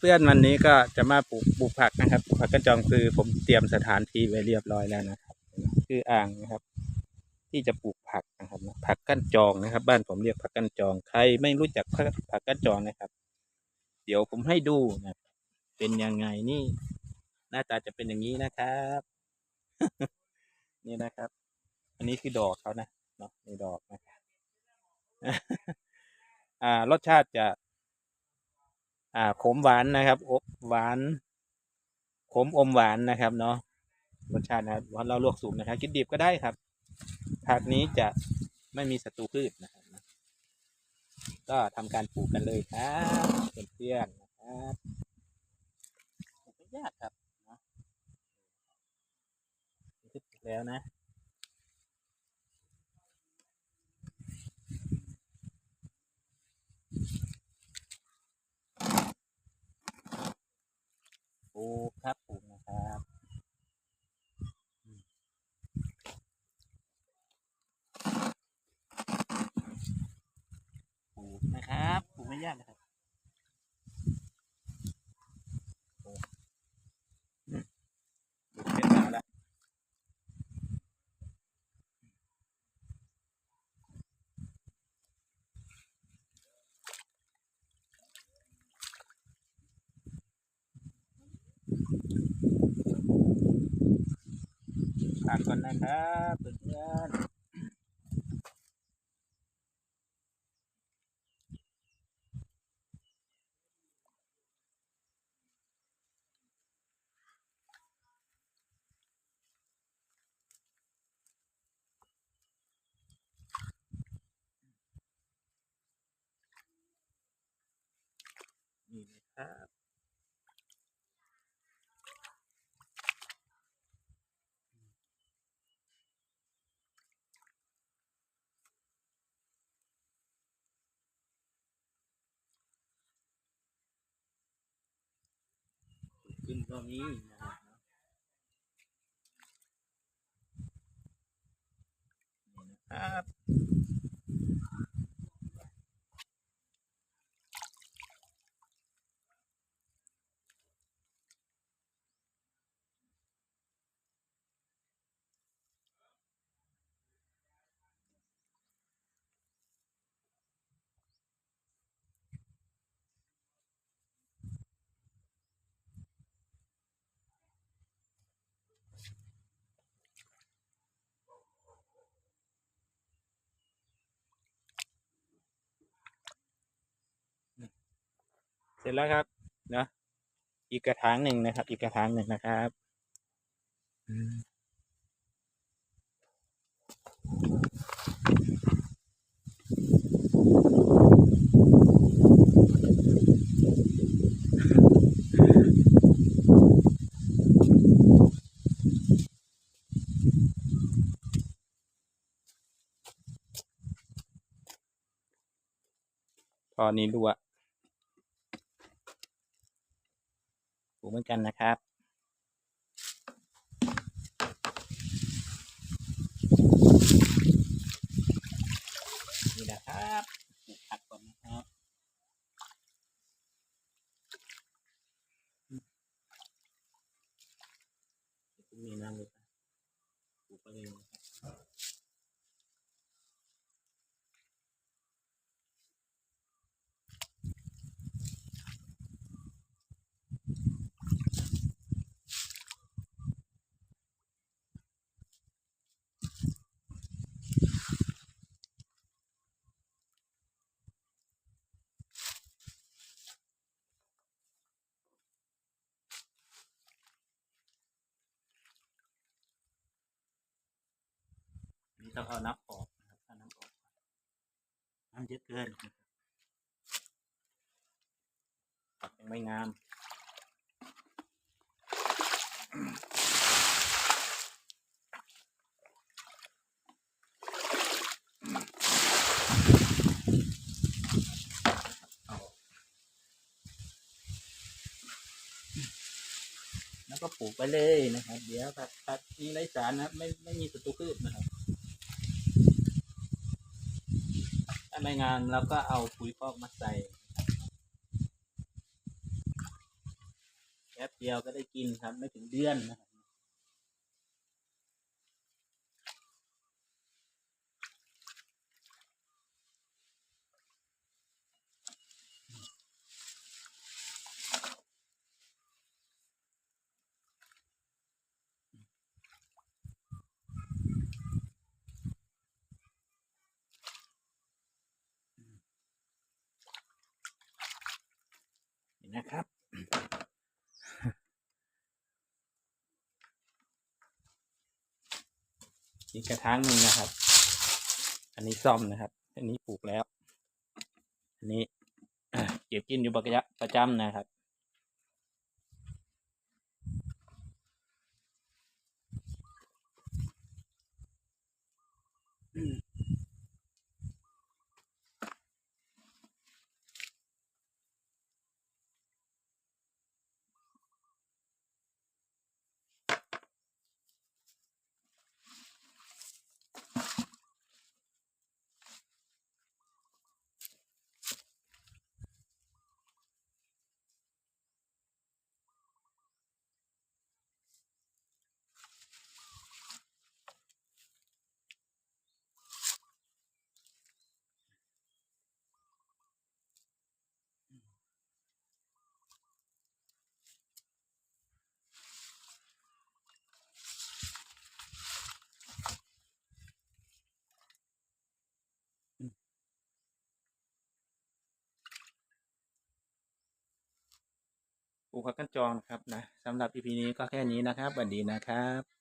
เพื่อนๆวันนี้ก็จะมาปลูกปลูกผักนะครับผักกระจองคือผมเตรียมสถานที่ไว้เรียบร้อยแล้วนะครับ คืออ่างนะครับ ที่จะปลูกผักนะครับผักกั้นจองนะครับ บ้านผมเรียกผักกั้นจองใครไม่รู้จักผักผักกั้นจองนะครับ เดี๋ยวผมให้ดูนะเป็นยังไงนี่ หน้าตาจะเป็นอย่างนี้นะครับ นี่นะครับ อันนี้คือดอกเขานะเนาะนี่ดอกนะครับอ่ารสชาติจะ อ่าขมหวานนะครับอบหวานขมอมหวานนะครับเนาะรสชาตินะครับเราลวกสุกนะครับกินดิบก็ได้ครับผักนี้จะไม่มีศัตรูพืชนะครับก็ทำการปลูกกันเลยครับเพื่อนๆนะครับไม่ยากครับนะนี่ถูกแล้วนะ ปลูกครับปลูกนะครับอืมปลูกนะครับปลูกไม่ยากนะครับปลูกอืมปลูกเป็นมาแล้ว ฝากก่อนนะครับเพื่อนๆนี่นะครับ อนนี้นะครับนี่นะครับ ร็จแล้วครับเนาะอีกกระถางหนึ่งนะครับ อีกกระถางหนึ่งนะครับตอนนี้รั่วลูก เหมือนกันนะครับ นี่นะครับผักก่อนนะครับมีน้ำเลยครับปลูกไปเลยนะครับ ต้องเอาน้ำออกนะครับเอาน้ำออกน้ำเยอะเกินนะครับผักยังไม่งามแล้วก็ปลูกไปเลยนะครับ เดี๋ยวผักผักมีไรสารนะครับ ไม่ไม่มีศัตรูพืชนะครับาไม่งานเราก็เอาปุ๋ยคอกมาใส่แป๊เดียวก็ได้กินครับไม่ถึงเดือนนะครับ นะครับ อีกกระถางหนึ่งนะครับ อันนี้ซ่อมนะครับ อันนี้ปลูกแล้ว อันนี้เก็บกินอยู่ประจำประจำนะครับ ปลูกผักกันจองนะครับนะสำหรับ EP นี้ก็แค่นี้นะครับสวัสดีนะครับ